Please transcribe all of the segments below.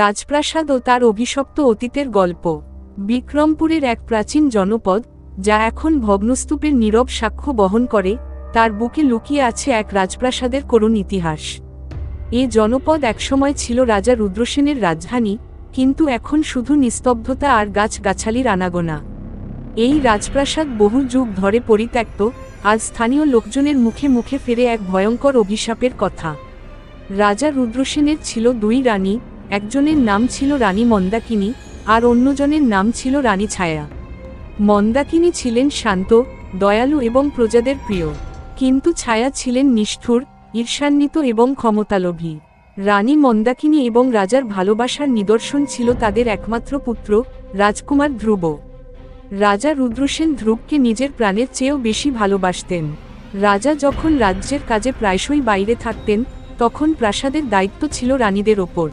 রাজপ্রাসাদ ও তার অভিশপ্ত অতীতের গল্প। বিক্রমপুরের এক প্রাচীন জনপদ, যা এখন ভগ্নস্তূপের নীরব সাক্ষ্য বহন করে, তার বুকে লুকিয়ে আছে এক রাজপ্রাসাদের করুণ ইতিহাস। এ জনপদ একসময় ছিল রাজা রুদ্রসেনের রাজধানী, কিন্তু এখন শুধু নিস্তব্ধতা আর গাছগাছালির আনাগোনা। এই রাজপ্রাসাদ বহু যুগ ধরে পরিত্যক্ত, আর স্থানীয় লোকজনের মুখে মুখে ফেরে এক ভয়ঙ্কর অভিশাপের কথা। রাজা রুদ্রসেনের ছিল দুই রানী একজনের নাম ছিল রানী মন্দাকিনী, আর অন্যজনের নাম ছিল রানী ছায়া। মন্দাকিনী ছিলেন শান্ত, দয়ালু এবং প্রজাদের প্রিয়। কিন্তু ছায়া ছিলেন নিষ্ঠুর, ঈর্ষান্বিত এবং ক্ষমতালোভী। রানী মন্দাকিনী এবং রাজার ভালোবাসার নিদর্শন ছিল তাদের একমাত্র পুত্র, রাজকুমার ধ্রুব। রাজা রুদ্রসেন ধ্রুবকে নিজের প্রাণের চেয়েও বেশি ভালোবাসতেন। রাজা যখন রাজ্যের কাজে প্রায়শই বাইরে থাকতেন, তখন প্রাসাদের দায়িত্ব ছিল রানীদের ওপর।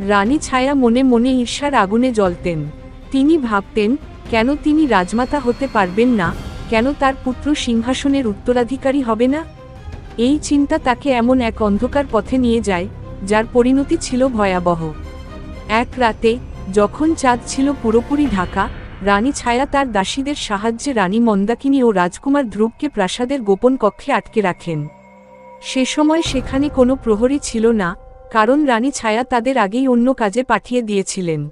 রানী ছায়া মনে মনে ঈর্ষার আগুনে জ্বলতেন। তিনি ভাবতেন, কেন তিনি রাজমাতা হতে পারবেন না? কেন তার পুত্র সিংহাসনের উত্তরাধিকারী হবে না? এই চিন্তা তাকে এমন এক অন্ধকার পথে নিয়ে যায়, যার পরিণতি ছিল ভয়াবহ। এক রাতে, যখন চাঁদ ছিল পুরোপুরি ঢাকা, রানী ছায়া তার দাসীদের সাহায্যে রানী মন্দাকিনী ও রাজকুমার ধ্রুবকে প্রাসাদের গোপন কক্ষে আটকে রাখেন। সে সময় সেখানে কোনো প্রহরী ছিল না কারণ রানী ছায়া তাদের আগেই অন্য কাজে পাঠিয়ে দিয়েছিলেন।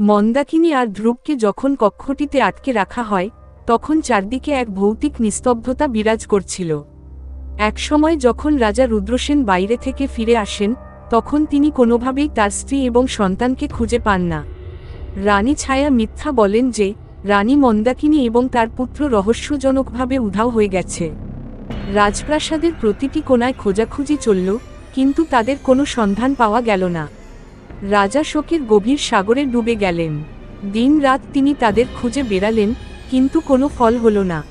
মন্দাকিনী আর ধ্রুবকে যখন কক্ষটিতে আটকে রাখা হয়, তখন চারদিকে এক ভৌতিক নিস্তব্ধতা বিরাজ করছিল। একসময় যখন রাজা রুদ্রসেন বাইরে থেকে ফিরে আসেন, তখন তিনি কোনোভাবেই তার স্ত্রী এবং সন্তানকে খুঁজে পান না। রানী ছায়া মিথ্যা বলেন যে, রানী মন্দাকিনী এবং তার পুত্র রহস্যজনকভাবে উধাও হয়ে গেছে। রাজপ্রাসাদের প্রতিটি কোনায় খোঁজাখুঁজি চলল কিন্তু তাদের কোনো সন্ধান পাওয়া গেল না। রাজা শোকের গভীর সাগরে ডুবে গেলেন। দিন রাত তিনি তাদের খুঁজে বেড়ালেন, কিন্তু কোনো ফল হল না।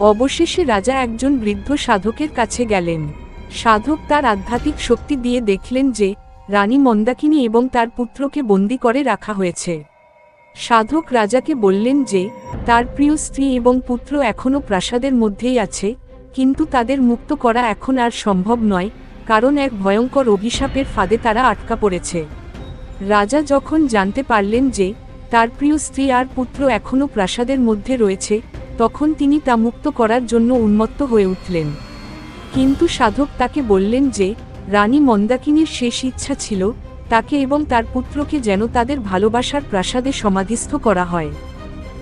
অবশেষে রাজা একজন বৃদ্ধ সাধকের কাছে গেলেন। সাধক তার আধ্যাত্মিক শক্তি দিয়ে দেখলেন যে, রানী মন্দাকিনী এবং তার পুত্রকে বন্দি করে রাখা হয়েছে। সাধক রাজাকে বললেন যে, তার প্রিয় স্ত্রী এবং পুত্র এখনও প্রাসাদের মধ্যেই আছে, কিন্তু তাদের মুক্ত করা এখন আর সম্ভব নয় কারণ এক ভয়ঙ্কর অভিশাপের ফাঁদে তারা আটকা পড়েছে। রাজা যখন জানতে পারলেন যে, তার প্রিয় স্ত্রী আর পুত্র এখনও প্রাসাদের মধ্যে রয়েছে, তখন তিনি তা মুক্ত করার জন্য উন্মত্ত হয়ে উঠলেন। কিন্তু সাধক তাকে বললেন যে, রানী মন্দাকিনীর শেষ ইচ্ছা ছিল, তাকে এবং তার পুত্রকে যেন তাদের ভালোবাসার প্রাসাদে সমাধিস্থ করা হয়।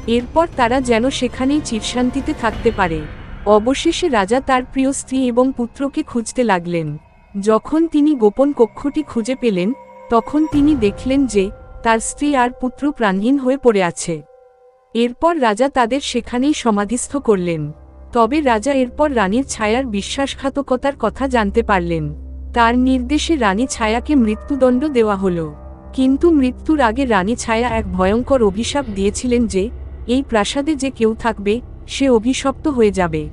এরপর তারা যেন সেখানেই চিরশান্তিতে থাকতে পারে। অবশেষে রাজা তার প্রিয় স্ত্রী এবং পুত্রকে খুঁজতে লাগলেন। যখন তিনি গোপন কক্ষটি খুঁজে পেলেন, তখন তিনি দেখলেন যে, তার স্ত্রী আর পুত্র প্রাণহীন হয়ে পড়ে আছে। এরপর রাজা তাদের সেখানেই সমাধিস্থ করলেন। তবে রাজা এরপর রানীর ছায়ার বিশ্বাসঘাতকতার কথা জানতে পারলেন। তার নির্দেশে রানী ছায়াকে মৃত্যুদণ্ড দেওয়া হল। কিন্তু মৃত্যুর আগে রানী ছায়া এক ভয়ঙ্কর অভিশাপ দিয়েছিলেন যে, এই প্রাসাদে যে কেউ থাকবে, সে অভিশপ্ত হয়ে যাবে।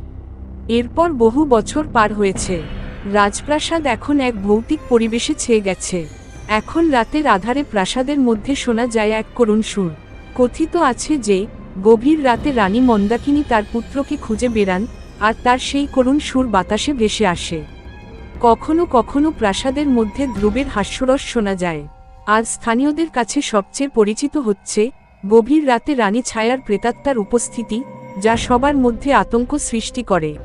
এরপর বহু বছর পার হয়েছে। রাজপ্রাসাদ এখন এক ভৌতিক পরিবেশে ছেয়ে গেছে। এখন রাতের আধারে প্রাসাদের মধ্যে শোনা যায় এক করুণ সুর। কথিত আছে যে, গভীর রাতে রানী মন্দাকিনী তার পুত্রকে খুঁজে বেড়ান, আর তার সেই করুণ সুর বাতাসে ভেসে আসে। কখনো কখনো প্রাসাদের মধ্যে ধ্রুবের হাস্যরস শোনা যায়। আর স্থানীয়দের কাছে সবচেয়ে পরিচিত হচ্ছে, গভীর রাতে রানী ছায়ার প্রেতাত্মার উপস্থিতি, যা সবার মধ্যে আতঙ্ক সৃষ্টি করে।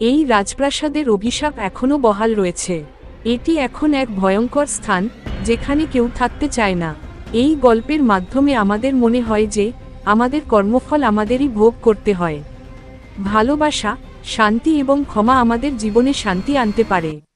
এই রাজপ্রাসাদের অভিশাপ এখনও বহাল রয়েছে। এটি এখন এক ভয়ঙ্কর স্থান, যেখানে কেউ থাকতে চায় না। এই গল্পের মাধ্যমে আমাদের মনে হয় যে, আমাদের কর্মফল আমাদেরই ভোগ করতে হয়। ভালোবাসা, শান্তি এবং ক্ষমা আমাদের জীবনে শান্তি আনতে পারে।